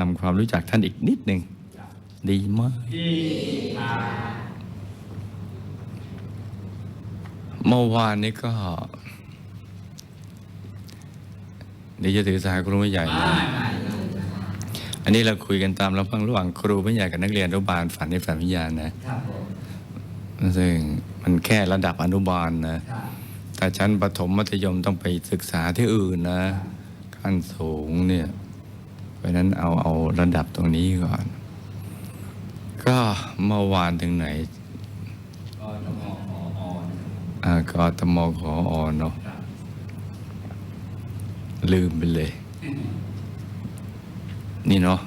ทำความรู้จักท่านอีกนิดหนึ่งดีมากเมื่อวานนี้ก็เดี๋ยวจะถือสาครูไม่ใหญ่นะอันนี้เราคุยกันตามลำพังระหว่างครูไม่ใหญ่กับนักเรียนอนุบาลฝันในฝันวิญญาณนะซึ่งมันแค่ระดับอนุบาลนะแต่ชั้นประถมมัธยมต้องไปศึกษาที่อื่นนะขั้นสูงเนี่ย เพราะนั้นเอาเอาระดับตรงนี้ก่อน ก็เมื่อวานถึงไหนก็จะมอขอออนอตมขออเนาะลืมไปเลย นี่เนาะ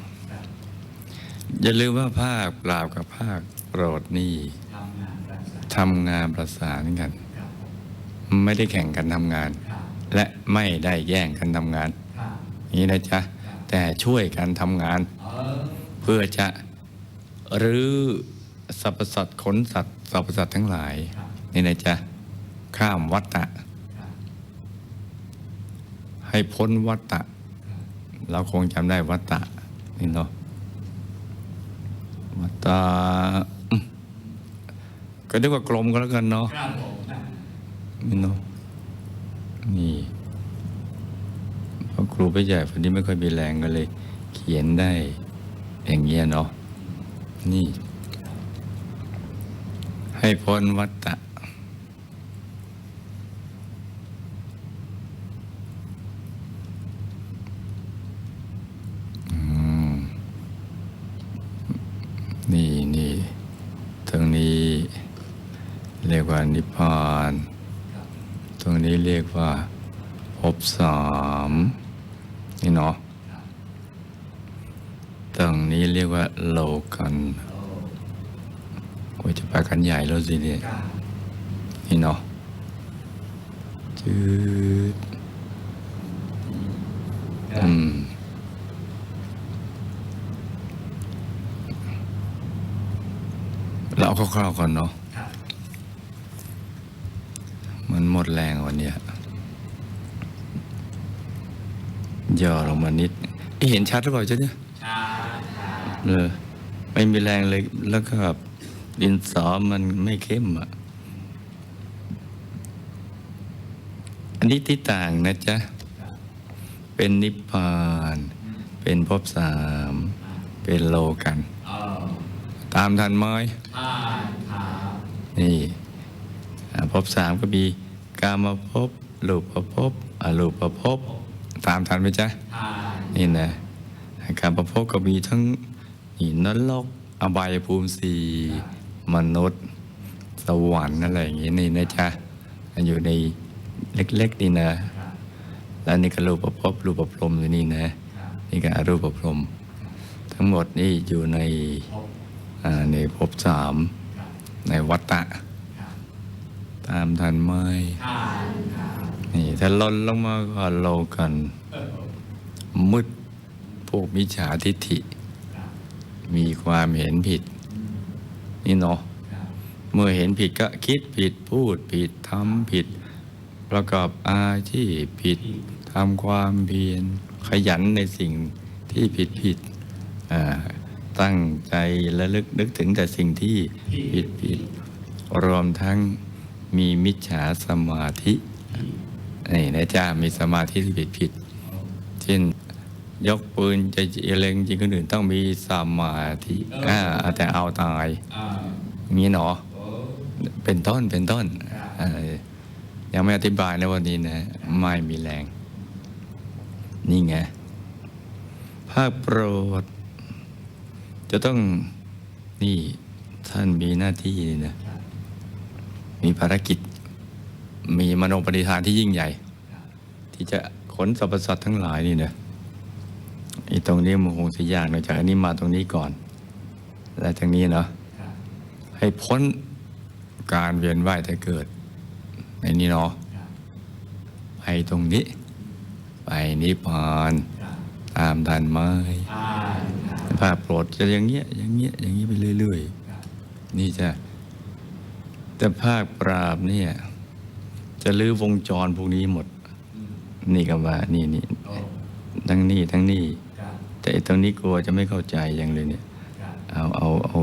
อย่าลืมว่าภาคปราบกับภาคโปรดนี่ทำงานรักษานประสานกัน ไม่ได้แข่งกันทำงาน และไม่ได้แย่งกันทำงาน นี้นะจ๊ะ แต่ช่วยกันทำงานเออเพื่อจะรื้อสรรพสัตว์ขนสัตว์สรรพสัตว์ทั้งหลายครับนี่นะจ๊ะข้ามวัฏฏะครับให้พ้นวัฏฏะเราคงจำได้วัฏฏะนี่เนาะวัฏฏะอืมก็เรียกว่ากลมก็แล้วกันเนาะครับผมนี่เนาะนี่เพราะ ครูไปใหญ่คนนี้ไม่ค่อยมีแรงก็เลย เขียนได้อย่างเงี้ยเนาะนี่ ให้พ้นวัฏฏะอืมนี่นี่ตรงนี้เรียกว่านิพพาน ตรงนี้เรียกว่าภพสาม นี่เนาะตรงนี้เรียกว่าโลกันโอ้ยจะไปกันใหญ่แล้วสิเนี่ยนี่เนาะจืดอืมเราคร่าวๆก่อนเนาะมันหมดแรงวันเนี้ย ย่อลงมานิดเอ๊ะเห็นชัดหรือเปล่าจ๊ะเนี่ยชาชาเออไม่มีแรงเลยแล้วก็ดินสอมันไม่เข้มอะ อันนี้ที่ต่างนะจ๊ะครับเป็นนิพพาน เป็นภพสาม เป็นโลกันเออตามทันไหมทานครับนี่อ่าภพสามก็มีกามภพรูปภพอรูปภพ ตามทันไหมจ๊ะทานนี่นะการประพบก็มีทั้งหินนรกอบายภูมิสี่มนุษย์ สวรรค์อะไรอย่างงี้นี่นะจ๊ะอยู่ในเล็กๆนี่นะครับแล้วนี่ก็รูปประพบรูปประพรหมอยู่นี่นะครับนี่ก็อรูปประพรหมทั้งหมดนี่อยู่ในพบอ่าในภพสามครับในวัฏฏะครับตามทันไหมทา นี่ถ้าลนลงมาก็โลกัน มืดพวกมิจฉาทิฏฐิ มีความเห็นผิด นี่เนาะเมื่อเห็นผิดก็คิดผิดพูดผิดทำผิด ประกอบอาชีพผิดทำความเพียรขยันในสิ่งที่ผิดผิดตั้งใจและลึกนึกถึงแต่สิ่งที่ผิดผิด รวมทั้งมีมิจฉาสมาธิ นี่นะจ๊ะมีสมาธิที่ผิดผิดเช่นยกปืนจะเล็งยิงคนอื่นต้องมีสมาธิอ่าแต่เอาตายมีเนาะโอ้เป็นต้นเป็นต้นยังไม่อธิบายในวันนี้นะ ไม่มีแรง นี่ไงภาคโปรด จะต้องนี่ท่านมีหน้าที่นี่นะมีภารกิจ มีมโนปณิธานที่ยิ่งใหญ่ ที่จะขนสรรพสัตว์ทั้งหลายนี่เนะไอ้ตรงนี้มันคงจะยากน่อยจากอันนี้มาตรงนี้ก่อน แล้วจากนี้เนาะให้พ้นการเวียนว่ายแต่เกิด ในนี้เนาะไปตรงนี้ ไปนิพพานตามทันไหมภาพโปรดจะอย่างเงี้ยอย่างเงี้ยอย่างเงี้ยไปเรื่อยครับๆนี่จะแต่ภาคปราบเนี่ย จะลื้อวงจรพวกนี้หมดอืมนี่ก็ว่า นี่นี่โอ้ทั้งนี่ทั้งนี่ครับแต่ไอ้ตรงนี้กลัวจะไม่เข้าใจยังเลยเนี่ยครับเอาเอาเอา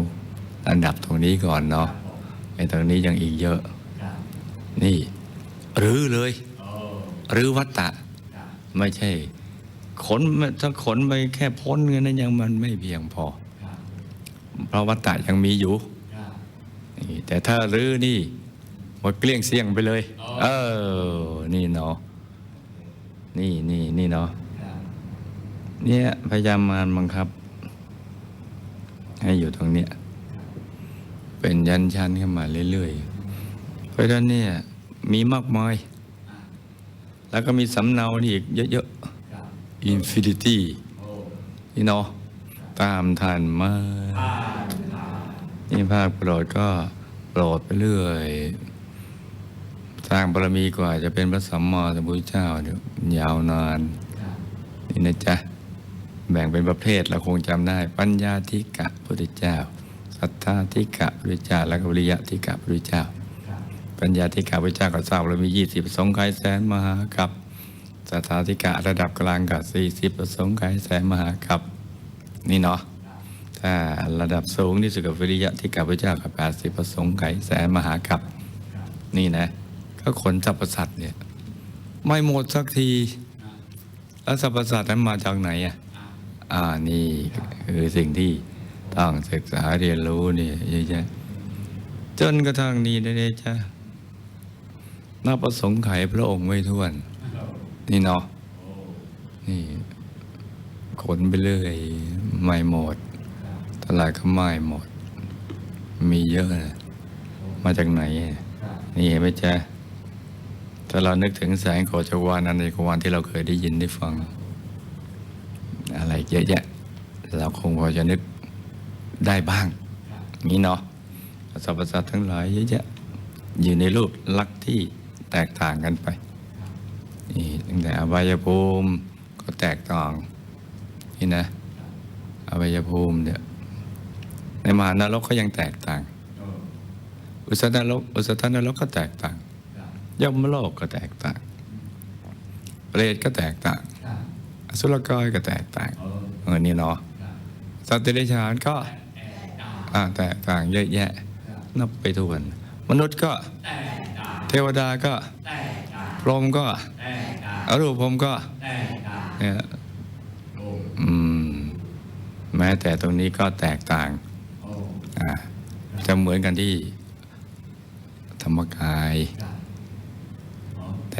อันดับตรงนี้ก่อนเนาะไอ้ตรงนี้ยังอีกเยอะครับนี่รื้อเลยโอ้รื้อวัตตะครับไม่ใช่ขนถ้าขนไปแค่พ้นเงินนั้นยังมันไม่เพียงพอครับเพราะวัตตะยังมีอยู่ครับนี่แต่ถ้ารื้อนี่ หมดเกลี้ยงเสี่ยงไปเลย เออ นี่เนาะนี่นี่นี่เนาะครับเนี่ยพยายามมารบังคับ ให้อยู่ตรงเนี้ยเป็นยันชันขึ้นมาเรื่อยๆเพราะฉะนั้นเนี่ย มีมากมาย แล้วก็มีสำเนานี่อีกเยอะครับๆ Infinity โอ้นี่เนาะตามทันมาผ่านผ่านนี่ภาคโปรดก็โปรดไปเรื่อย สร้างบารมีกว่าจะเป็นพระสัมมาสัมพุทธเจ้าเนี่ยยาวนานครับนี่นะจ๊ะแบ่งเป็นประเภทเราคงจำได้ ปัญญาธิกะพุทธเจ้าศรัทธาธิกะพุทธเจ้าแล้วก็วิริยะธิกะพุทธเจ้าครับปัญญาธิกะพุทธเจ้าก็ทราบเรามียี่สิบสงไขยแสนมหากับศรัทธาธิกะระดับกลางกับสี่สิบสงไขยแสนมหากับนี่เนาะถ้าระดับสูงที่สุดกับวิริยะธิกะพุทธเจ้ากับแปดสิบสงไขยแสนมหากับครับนี่นะ ก็ขนสรรพสัตว์เนี่ย ไม่หมดสักที แล้วสรรพสัตว์นั้นมาจากไหนอะอ่านี่คือสิ่งที่ต้องศึกษาเรียนรู้เนี่ยเยอะแยะจนกระทั่งนี้ได้จ้ะนับประสงค์ไขพระองค์ไม่ท้วน นี่เนาะนี่ขนไปเรื่อยไม่หมดตลาดก็ไม่หมด มีเยอะนะมาจากไหน นี่เห็นไหมจ๊ะ ถ้าเรานึกถึงแสงโคจรวานันในกวานที่เราเคยได้ยินได้ฟัง อะไรเยอะแยะ เราคงพอจะนึกได้บ้าง นี้เนาะสรรพสัตว์ทั้งหลายเยอะแยะ อยู่ในรูปลักษณ์ที่แตกต่างกันไปนี่ตั้งแต่อบายภูมิก็แตกต่างนี่นะอบายภูมิเนี่ยในมหานรกก็ยังแตกต่าง อุสตนรกอุสตนรกก็แตกต่าง ยมโลกก็แตกต่างเปรตก็แตกต่างอสุรกายก็แตกต่างเออนี่เนาะสัตว์เดรัจฉานก็แตกต่างเยอะแยะ นับไปทุกวันมนุษย์ก็เทวดาก็พรหมก็อรูปพรหมก็เนี่ยอ้อืมแม้แต่ตรงนี้ก็แตกต่างอ่าจะเหมือนกันที่ธรรมกาย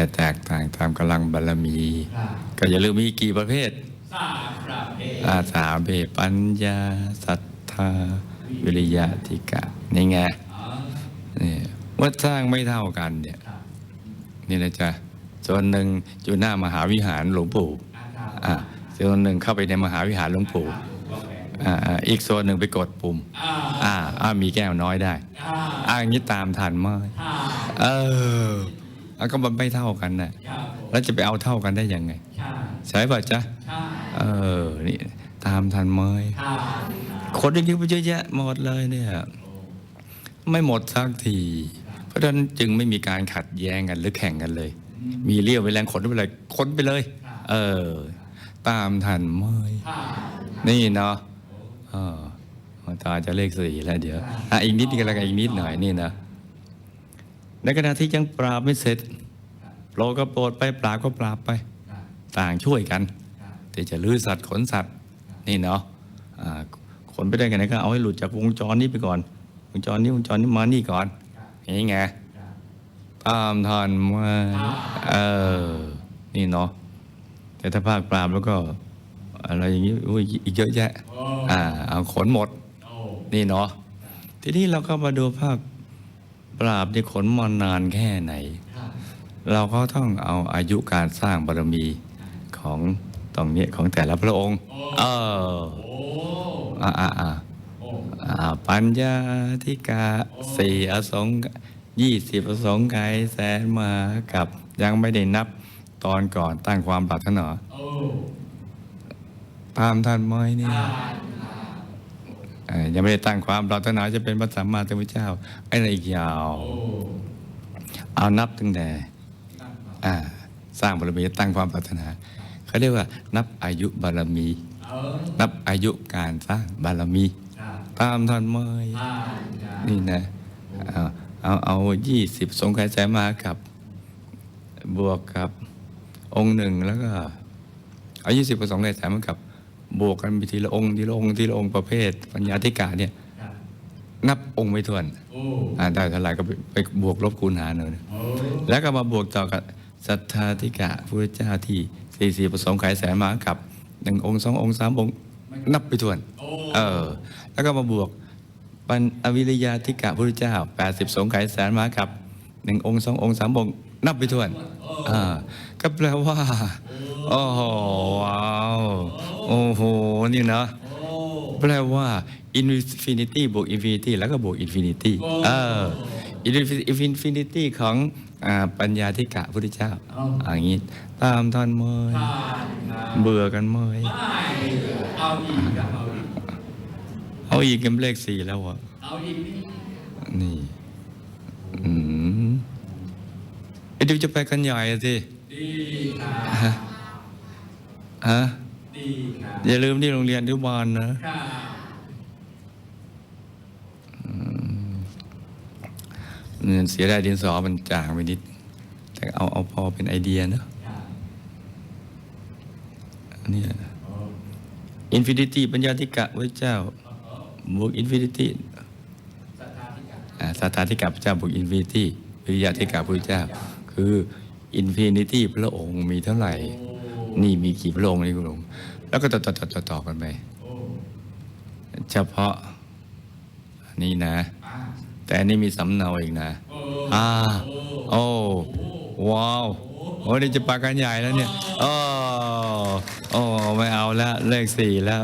ครับโอ้แต่แตกต่างตามกำลังบารมีครับก็อย่าลืมมีกี่ประเภทสามประเภทอาสาเบปัญญาศรัทธา วิริยะธิกะ นี่ไงอ๋อนี่ว่าสร้างไม่เท่ากันเนี่ยครับนี่นะจ๊ะส่วนหนึ่งอยู่หน้ามหาวิหารหลวงปู่อาครับอ่าส่วนหนึ่งเข้าไปในมหาวิหารหลวงปู่ก็แปลอ่าอ่าอีกส่วนหนึ่งไปกดปุ่มอ่าอ่าอ่ามีแก้วน้อยได้อ่าอ่าอย่างนี้ตามทันไหมห้าเออ อะก็มันไม่เท่ากันน่ะครับผมแล้วจะไปเอาเท่ากันได้ยังไง ใช่ใช่ป่ะจ๊ะใช่เออนี่ตามทันไหมห้าคนจริงๆไปเยอะแยะหมดเลยเนี่ย ไม่หมดสักที เพราะฉะนั้นจึงไม่มีการขัดแย้งกันหรือแข่งกันเลย มีเรี่ยวมีแรงขนไปเลยขนไปเลย เออ ตามทันไหมห้านี่เนาะเออตาจะเลขสี่แล้วเดี๋ยวอะอีกนิดนึงกันแล้วกันอีกนิดหน่อยนี่นะ ในขณะที่ยังปราบไม่เสร็จโปรก็โปรดไปปราบก็ปราบไป ต่างช่วยกันที่จะลื้อสัตว์ขนสัตว์นี่เนาะขนไปได้กันไหนก็เอาให้หลุดจากวงจรนี้ไปก่อน วงจรนี้วงจรนี้มานี่ก่อนอย่างนี้ไงตามทันมาเออนี่เนาะแต่ถ้าภาคปราบแล้วก็ อะไรอย่างนี้อุ้ยอีกเยอะแยะอ่าเอาขนหมดนี่เนาะทีนี้เราก็มาดูภาค ปราบที่ขนมานานแค่ไหนครับเราก็ต้องเอาอายุการสร้างบารมีของตรงเนี้ยของแต่ละพระองค์ เออโอ้อ่าอ่าอ่าโอ้อ่าปัญญาธิกาสี่อสงยี่สิบอสงไขยแสนมากับยังไม่ได้นับตอนก่อนตั้งความปรารถนาโอ้ตามทันไหมเนี่ยห้าเอ่อ ยังไม่ได้ตั้งความปรารถนาจะเป็นพระสัมมาสัมพุทธเจ้าไอ้นั่นอีกยาวโอ้เอานับตั้งแต่สร้างบารมีตั้งความปรารถนาเขาเรียกว่า นับอายุบารมี นับอายุการสร้างบารมี ตามท่านเมยนี่นะเอาเอายี่สิบสงไขยแสนมากับบวกกับองค์หนึ่งแล้วก็เอายี่สิบสองไขยแสนมากับ บวกกันไปทีละองค์ทีละองค์ทีละองค์ประเภท ปัญญาธิกาเนี่ยครับนับองค์ไม่ถ้วนโอ้อ่าได้เท่าไหร่ก็ไปไปบวกลบคูณหารเอานะโอ้แล้วก็มาบวกต่อกับศรัทธาธิกะพระเจ้าที่สี่สี่ผสมไขยแสนมากับหนึ่งองค์สององค์สามองค์นับไปถ้วนโอ้เออ แล้วก็มาบวกปัญอวิริยาธิกะพระเจ้าแปดสิบสงไขยแสนมากับหนึ่งองค์สององค์สามองค์นับไปถ้วนอ่าก็แปลว่าโอ้โหว้าว โอ้โห นี่นะโอ้แปลว่า infinity บวก infinity แล้วก็บวก infinity เออ infinity ของอ่าปัญญาธิกะพุทธเจ้าอย่างนี้ ตามท่านเมยผ่านครับเบื่อกันเมยไม่เอาอีกครับเอาอีกเอาอีกกันเลขสี่แล้วอะเอาอีกนี่นี่อืมไอ้เดี๋ยวจะไปกันใหญ่อะสิดีครับฮะ ดีครับอย่าลืมที่โรงเรียนอนุบาลนะครับเนี่ยเสียดายดินสอมันจางไปนิด แต่เอาเอาพอเป็นไอเดียเนอะครับเนี่ยโอ้อินฟินิตี้ปัญญาธิกะพระเจ้าบวกอินฟินิตี้สัทธาธิกาอ่าสถาธิกะพระเจ้าบวกอินฟินิตี้วิริยะธิกะพระเจ้า คืออินฟินิตี้พระองค์มีเท่าไหร่โอ้ นี่มีกี่พระองค์นี่คุณลุงแล้วก็ต่อต่อต่อต่อต่อกันไปโอ้เฉพาะอันนี้นะอ่าแต่อันนี้มีสำเนาอีกนะโอ้อ่าโอ้โอ้ว้าวโอ้เดี๋ยวจะปากันใหญ่แล้วเนี่ยโอ้โอ้ไม่เอาแล้วเลขสี่แล้ว